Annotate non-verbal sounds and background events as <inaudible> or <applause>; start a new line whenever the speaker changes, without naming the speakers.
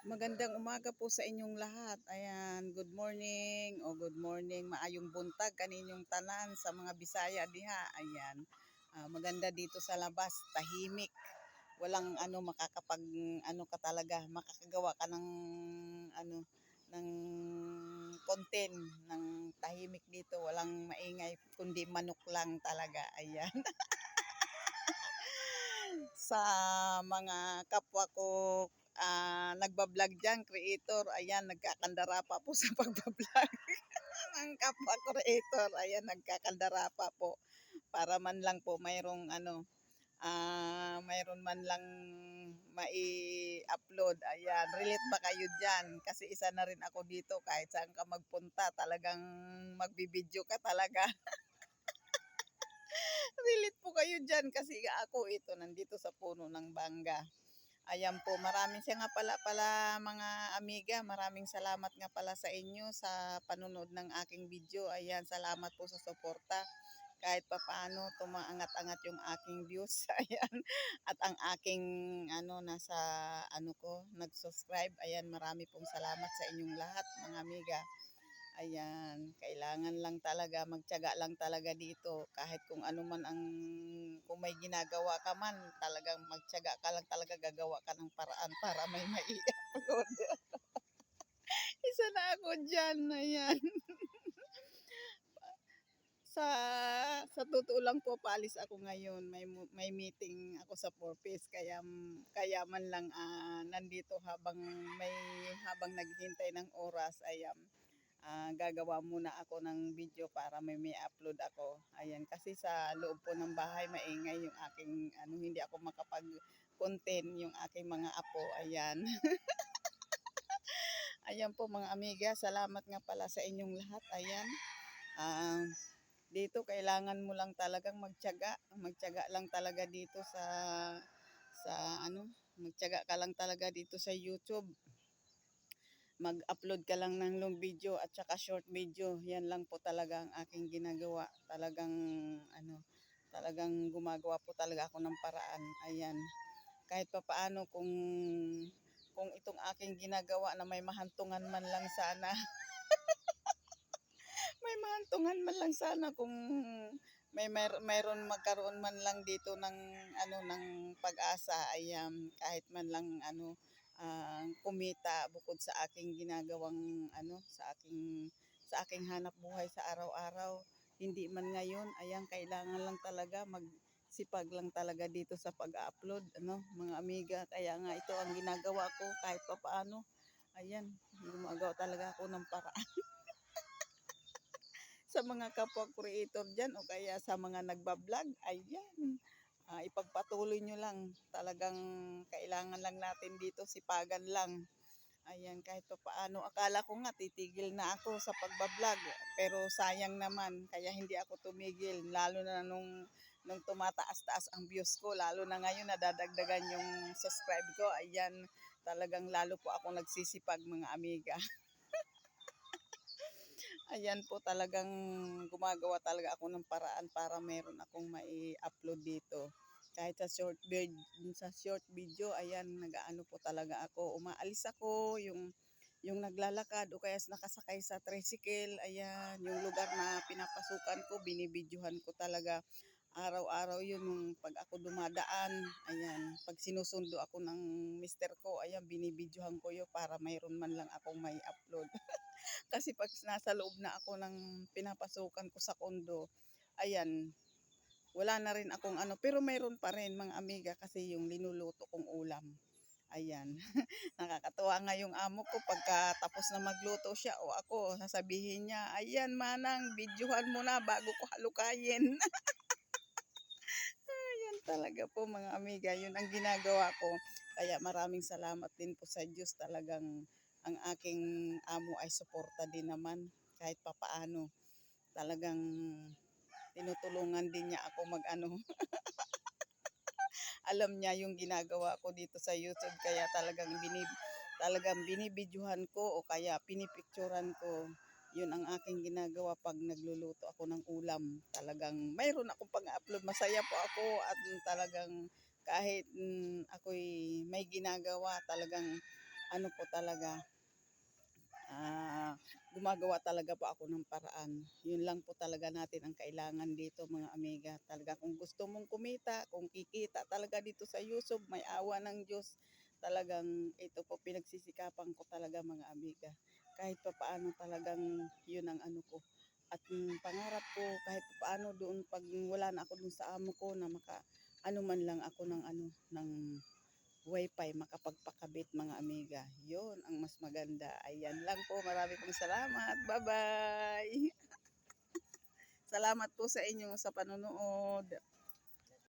Magandang umaga po sa inyong lahat. Ayan, good morning o good morning, maayong buntag kaninyong tanan sa mga Bisaya diha. Ayan. ah, maganda dito sa labas, tahimik. Walang ano makakapag ano ka talaga, makakagawa ka ng ano ng content ng tahimik dito, walang maingay kundi manok lang talaga. Ayan. <laughs> sa mga kapwa ko ah nagbablog dyan, creator, ayan, nagkakandara pa po <laughs> sa pagbablog. Ang kapwa creator, ayan, nagkakandara pa po. Para man lang po mayroong ano, ah mayroon man lang mai-upload. Ayan, relate ba kayo dyan? Kasi isa na rin ako dito, kahit saan ka magpunta, talagang magbibideo ka talaga. <laughs> relate po kayo dyan kasi ako ito nandito sa puno ng bangga. Ayan po, maraming siya nga pala pala mga amiga, maraming salamat nga pala sa inyo sa panunod ng aking video. Ayan, salamat po sa suporta. Kahit pa paano tumaangat-angat yung aking views. <laughs> Ayan, at ang aking ano nasa ano ko, nag-subscribe. Ayan, marami pong salamat sa inyong lahat mga amiga. Ayan, kailangan lang talaga, magtiyaga lang talaga dito. Kahit kung ano man ang, kung may ginagawa ka man, talagang magtiyaga ka lang talaga, gagawa ka ng paraan para may mai-upload. <laughs> Isa na ako dyan, ayan. <laughs> sa sa totoo lang po paalis ako ngayon may may meeting ako sa Purpose kaya kaya man lang ah, nandito habang may habang naghihintay ng oras ayan ah, gagawa muna ako ng video para may may upload ako. Ayan, kasi sa loob po ng bahay maingay yung aking ano hindi ako makapag content yung aking mga apo. Ayan. <laughs> Ayan po mga amiga, salamat nga pala sa inyong lahat. Ayan. Ah, dito kailangan mo lang talagang magtiyaga. Magtiyaga lang talaga dito sa sa ano, magtiyaga ka lang talaga dito sa YouTube mag-upload ka lang ng long video at saka short video. Yan lang po talaga ang aking ginagawa. Talagang ano, talagang gumagawa po talaga ako ng paraan. Ayan. Kahit pa paano kung kung itong aking ginagawa na may mahantungan man lang sana. <laughs> may mahantungan man lang sana kung may mer- mayroon magkaroon man lang dito ng ano ng pag-asa ayan kahit man lang ano ah, kumita bukod sa aking ginagawang ano sa aking sa aking hanap buhay sa araw-araw. Hindi man ngayon ayan kailangan lang talaga magsipag lang talaga dito sa pag-upload ano mga amiga. Kaya nga ito ang ginagawa ko kahit pa paano ayan gumagawa talaga ako ng paraan <laughs> sa mga kapwa creator dyan o kaya sa mga nagbablog. Ayan ah, ipagpatuloy nyo lang. Talagang kailangan lang natin dito sipagan lang. Ayan, kahit pa paano. Akala ko nga titigil na ako sa pagbablog. Pero sayang naman, kaya hindi ako tumigil. Lalo na nung, nung tumataas-taas ang views ko. Lalo na ngayon nadadagdagan yung subscribe ko. Ayan, talagang lalo po ako nagsisipag mga amiga. <laughs> Ayan po talagang gumagawa talaga ako ng paraan para meron akong mai-upload dito. Kahit sa short vid sa short video, ayan nagaano po talaga ako. Umaalis ako yung yung naglalakad o kaya nakasakay sa tricycle, ayan, yung lugar na pinapasukan ko, binibidyohan ko talaga. Araw-araw yun yung pag ako dumadaan, ayan, pag sinusundo ako ng mister ko, ayan, binibidyohan ko yun para mayroon man lang akong may upload. <laughs> Kasi pag nasa loob na ako ng pinapasukan ko sa kondo, ayan, wala na rin akong ano, pero mayroon pa rin mga amiga kasi yung linuluto kong ulam. Ayan, <laughs> nakakatuwa nga yung amo ko pagka tapos na magluto siya o ako, sasabihin niya, ayan manang, videohan mo na bago ko halukayin. <laughs> talaga po mga amiga, yun ang ginagawa ko. Kaya maraming salamat din po sa Diyos talagang ang aking amo ay suporta din naman kahit papaano. Talagang tinutulungan din niya ako mag-ano. <laughs> Alam niya yung ginagawa ko dito sa YouTube kaya talagang binib talagang binibidyohan ko o kaya pinipicturan ko. Yun ang aking ginagawa pag nagluluto ako ng ulam. Talagang mayroon akong pang-upload. Masaya po ako at talagang kahit mm, ako'y may ginagawa talagang ano po talaga, ah, gumagawa talaga po ako ng paraan. Yun lang po talaga natin ang kailangan dito mga amiga. Talaga kung gusto mong kumita, kung kikita talaga dito sa YouTube, may awa ng Diyos. Talagang ito po pinagsisikapan ko talaga mga amiga. Kahit pa paano talagang yun ang ano ko. At yung pangarap ko kahit pa paano doon pag wala na ako dun sa amo ko na maka ano man lang ako ng ano ng wifi makapagpakabit mga amiga. Yun ang mas maganda. Ayan lang po. Marami pong salamat. Bye-bye. <laughs> salamat po sa inyo sa panonood.